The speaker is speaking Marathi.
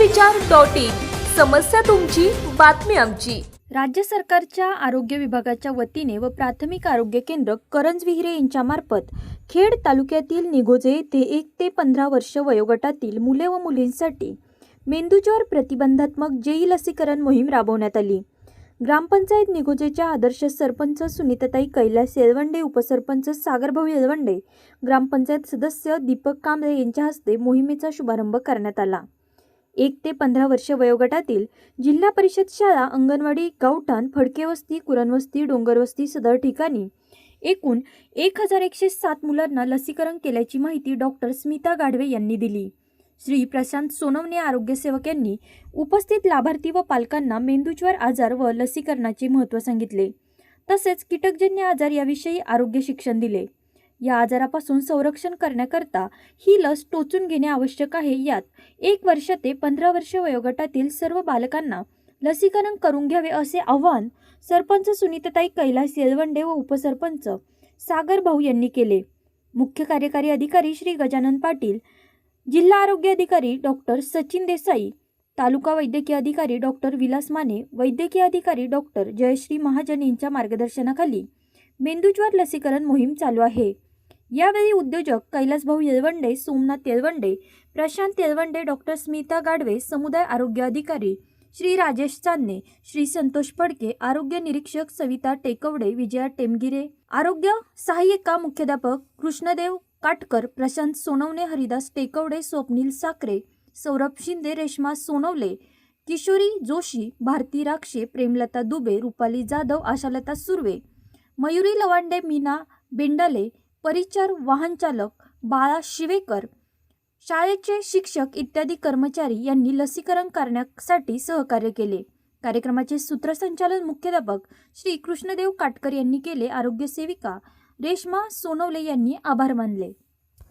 Samachar dot. इन समस्या तुमची बातमी आमची. राज्य सरकारच्या आरोग्य विभागाच्या वतीने व प्राथमिक आरोग्य केंद्र करंज विहिरे यांच्यामार्फत खेड तालुक्यातील निगोजे येथे एक ते पंधरा वर्ष वयोगटातील मुले व मुलींसाठी मेंदूज्वर प्रतिबंधात्मक जेई लसीकरण मोहीम राबवण्यात आली. ग्रामपंचायत निगोजेच्या आदर्श सरपंच सुनीताताई कैलास येलवंडे उपसरपंच सागरभाऊ येलवंडे ग्रामपंचायत सदस्य दीपक कांबळे यांच्या हस्ते मोहिमेचा शुभारंभ करण्यात आला. एक ते पंधरा वर्ष वयोगटातील जिल्हा परिषद शाळा अंगणवाडी गावठाण फडकेवस्ती कुरणवस्ती डोंगरवस्ती सदर ठिकाणी. एकूण एक हजार एकशे सात मुलांना लसीकरण केल्याची माहिती डॉक्टर स्मिता गाढवे यांनी दिली. श्री प्रशांत सोनवणे आरोग्यसेवक यांनी उपस्थित लाभार्थी व पालकांना मेंदूज्वर आजार व लसीकरणाचे महत्त्व सांगितले. तसेच कीटकजन्य आजार याविषयी आरोग्य शिक्षण दिले. या आजारापासून संरक्षण करण्याकरता ही लस टोचून घेणे आवश्यक आहे. यात एक वर्ष ते पंधरा वर्ष वयोगटातील सर्व बालकांना लसीकरण करून घ्यावे असे आवाहन सरपंच सुनीताताई कैलास येलवंडे व उपसरपंच सागर भाऊ यांनी केले. मुख्य कार्यकारी अधिकारी श्री गजानन पाटील जिल्हा आरोग्य अधिकारी डॉक्टर सचिन देसाई तालुका वैद्यकीय अधिकारी डॉक्टर विलास माने वैद्यकीय अधिकारी डॉक्टर जयश्री महाजन यांच्या मार्गदर्शनाखाली मेंदूज्वर लसीकरण मोहीम चालू आहे. यावेळी उद्योजक कैलासभाऊ येलवंडे सोमनाथ येलवंडे प्रशांत येलवंडे डॉक्टर स्मिता गाडवे समुदाय आरोग्य अधिकारी श्री राजेश चांदणे श्री संतोष फडके आरोग्य निरीक्षक सविता टेकवडे विजया टेमगिरे आरोग्य सहाय्यिका मुख्याध्यापक कृष्णदेव काटकर प्रशांत सोनवणे हरिदास टेकवडे स्वप्नील साखरे सौरभ शिंदे रेश्मा सोनवले किशोरी जोशी भारती राक्षे प्रेमलता दुबे रुपाली जाधव आशालता सुर्वे मयुरी लवांडे मीना बेंडाले परिचार वाहनचालक बाळा शिवेकर शाळेचे शिक्षक इत्यादी कर्मचारी यांनी लसीकरण करण्यासाठी सहकार्य केले. कार्यक्रमाचे सूत्रसंचालन मुख्याध्यापक श्री कृष्णदेव काटकर यांनी केले. आरोग्य सेविका रेश्मा सोनवले यांनी आभार मानले.